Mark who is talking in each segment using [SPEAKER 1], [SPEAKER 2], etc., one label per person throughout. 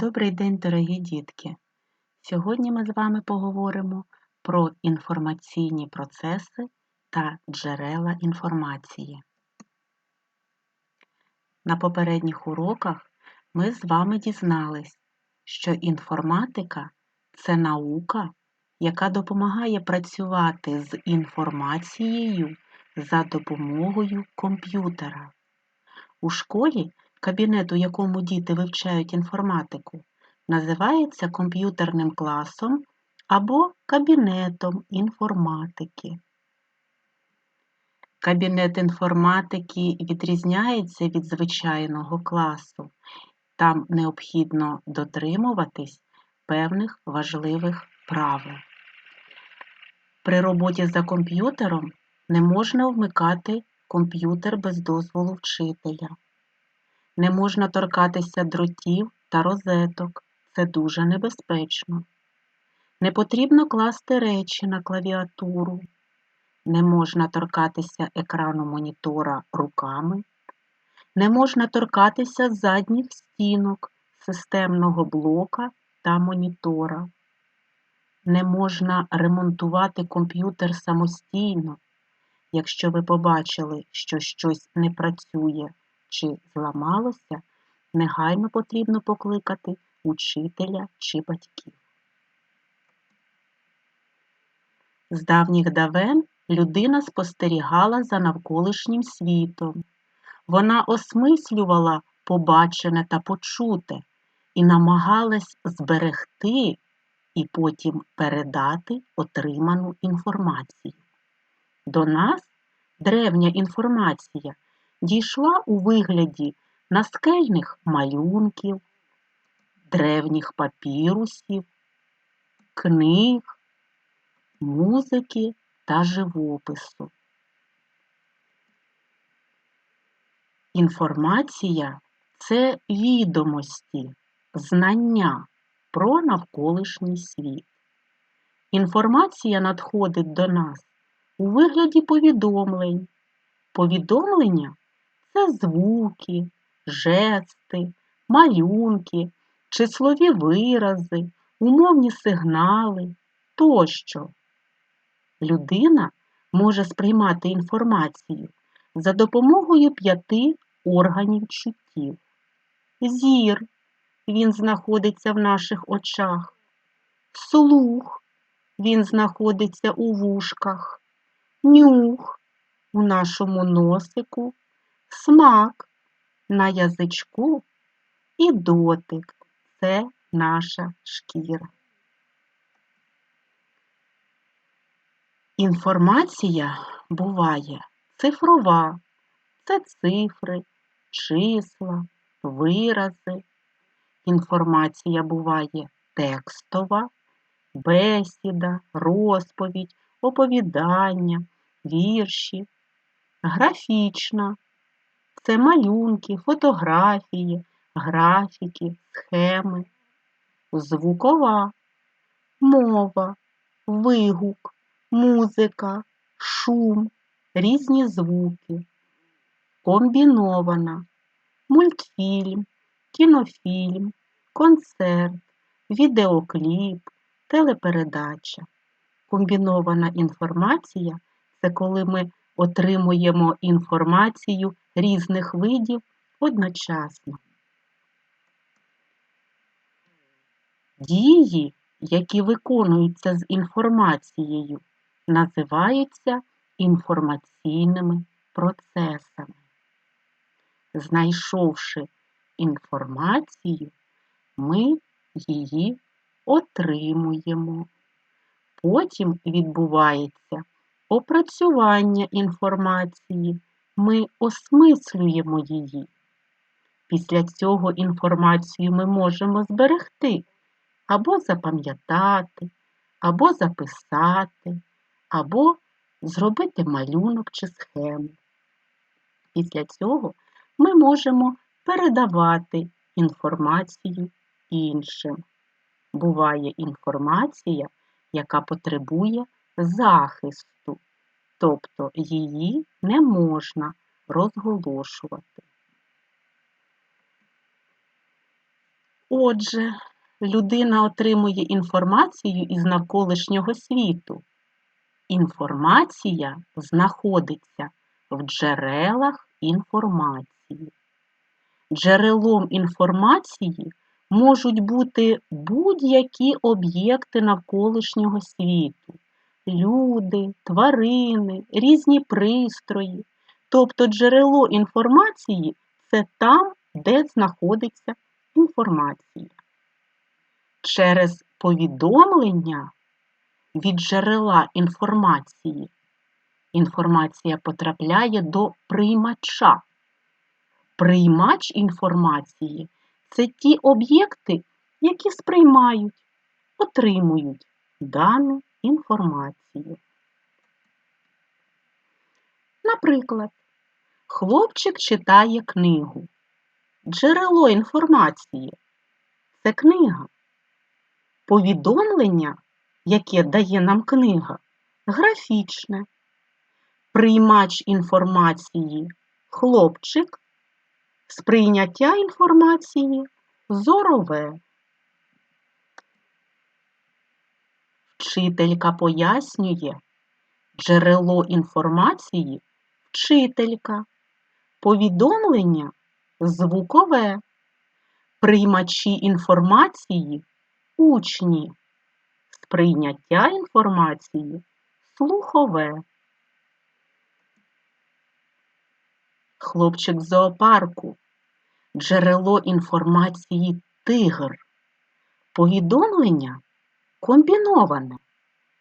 [SPEAKER 1] Добрий день, дорогі дітки! Сьогодні ми з вами поговоримо про інформаційні процеси та джерела інформації. На попередніх уроках ми з вами дізнались, що інформатика це наука, яка допомагає працювати з інформацією за допомогою комп'ютера. У школі кабінет, у якому діти вивчають інформатику, називається комп'ютерним класом або кабінетом інформатики. Кабінет інформатики відрізняється від звичайного класу. Там необхідно дотримуватись певних важливих правил. При роботі за комп'ютером не можна вмикати комп'ютер без дозволу вчителя. Не можна торкатися дротів та розеток. Це дуже небезпечно. Не потрібно класти речі на клавіатуру. Не можна торкатися екрану монітора руками. Не можна торкатися задніх стінок системного блока та монітора. Не можна ремонтувати комп'ютер самостійно. Якщо ви побачили, що щось не працює чи зламалося, негайно потрібно покликати учителя чи батьків. З давніх давен людина спостерігала за навколишнім світом. Вона осмислювала побачене та почуте і намагалась зберегти і потім передати отриману інформацію. До нас древня інформація дійшла у вигляді наскельних малюнків, древніх папірусів, книг, музики та живопису. Інформація це відомості, знання про навколишній світ. Інформація надходить до нас у вигляді повідомлень. Повідомлення це звуки, жести, малюнки, числові вирази, умовні сигнали тощо. Людина може сприймати інформацію за допомогою п'яти органів чуттів. Зір, він знаходиться в наших очах, слух, він знаходиться у вушках, нюх у нашому носику, смак на язичку і дотик це наша шкіра. Інформація буває цифрова, це цифри, числа, вирази. Інформація буває текстова, бесіда, розповідь, оповідання, вірші, графічна це малюнки, фотографії, графіки, схеми, звукова, мова, вигук, музика, шум, різні звуки, комбінована, мультфільм, кінофільм, концерт, відеокліп, телепередача. Комбінована інформація це коли ми отримуємо інформацію різних видів одночасно. Дії, які виконуються з інформацією, називаються інформаційними процесами. Знайшовши інформацію, ми її отримуємо. Потім відбувається опрацювання інформації, ми осмислюємо її. Після цього інформацію ми можемо зберегти або запам'ятати, або записати, або зробити малюнок чи схему. Після цього ми можемо передавати інформацію іншим. Буває інформація, яка потребує захисту, тобто її не можна розголошувати. Отже, людина отримує інформацію із навколишнього світу. Інформація знаходиться в джерелах інформації. Джерелом інформації можуть бути будь-які об'єкти навколишнього світу люди, тварини, різні пристрої. Тобто джерело інформації це там, де знаходиться інформація. Через повідомлення від джерела інформації інформація потрапляє до приймача. Приймач інформації це ті об'єкти, які сприймають, отримують дану інформацію. Наприклад, хлопчик читає книгу. Джерело інформації це книга. Повідомлення, яке дає нам книга, графічне. Приймач інформації хлопчик, сприйняття інформації зорове. Вчителька пояснює джерело інформації вчителька, повідомлення звукове, приймачі інформації учні, сприйняття інформації слухове. Хлопчик з зоопарку, джерело інформації тигр, повідомлення комбіноване,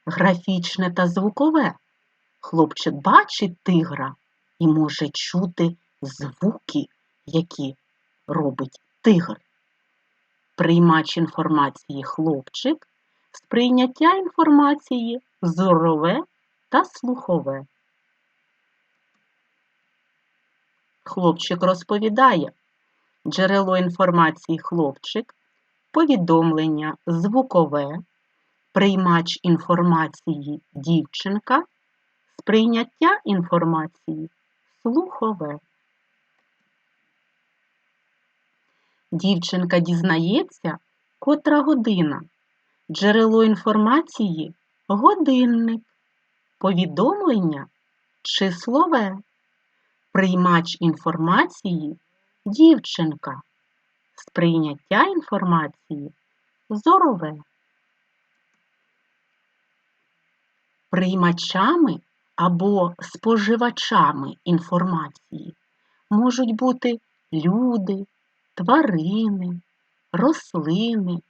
[SPEAKER 1] графічне та звукове. Хлопчик бачить тигра і може чути звуки, які робить тигр. Приймач інформації хлопчик, сприйняття інформації зорове та слухове. Хлопчик розповідає джерело інформації хлопчик, повідомлення звукове, приймач інформації дівчинка, сприйняття інформації слухове. Дівчинка дізнається, котра година. Джерело інформації годинник, повідомлення числове, приймач інформації дівчинка, сприйняття інформації зорове. Приймачами або споживачами інформації можуть бути люди, тварини, рослини,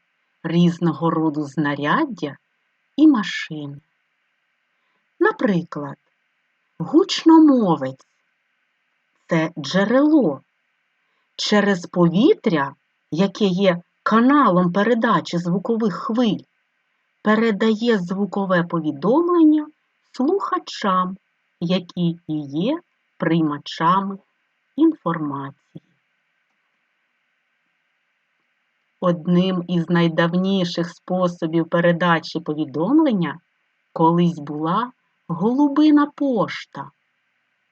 [SPEAKER 1] різного роду знаряддя і машини. Наприклад, гучномовець це джерело. Через повітря, яке є каналом передачі звукових хвиль, передає звукове повідомлення слухачам, які і є приймачами інформації. Одним із найдавніших способів передачі повідомлення колись була голубина пошта.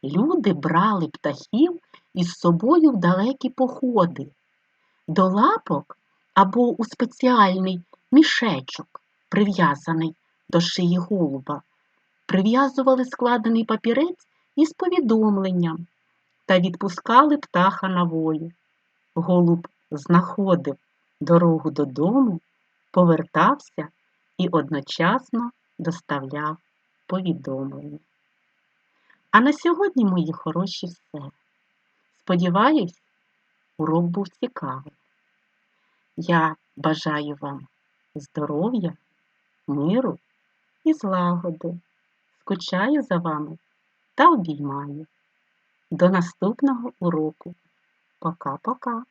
[SPEAKER 1] Люди брали птахів із собою в далекі походи, до лапок або у спеціальний мішечок, прив'язаний до шиї голуба, прив'язували складений папірець із повідомленням та відпускали птаха на волю. Голуб знаходив дорогу додому, повертався і одночасно доставляв повідомлення. А на сьогодні, мої хороші, все. Сподіваюсь, урок був цікавий. Я бажаю вам здоров'я, миру і злагоди. Скучаю за вами та обіймаю. До наступного уроку. Пока-пока.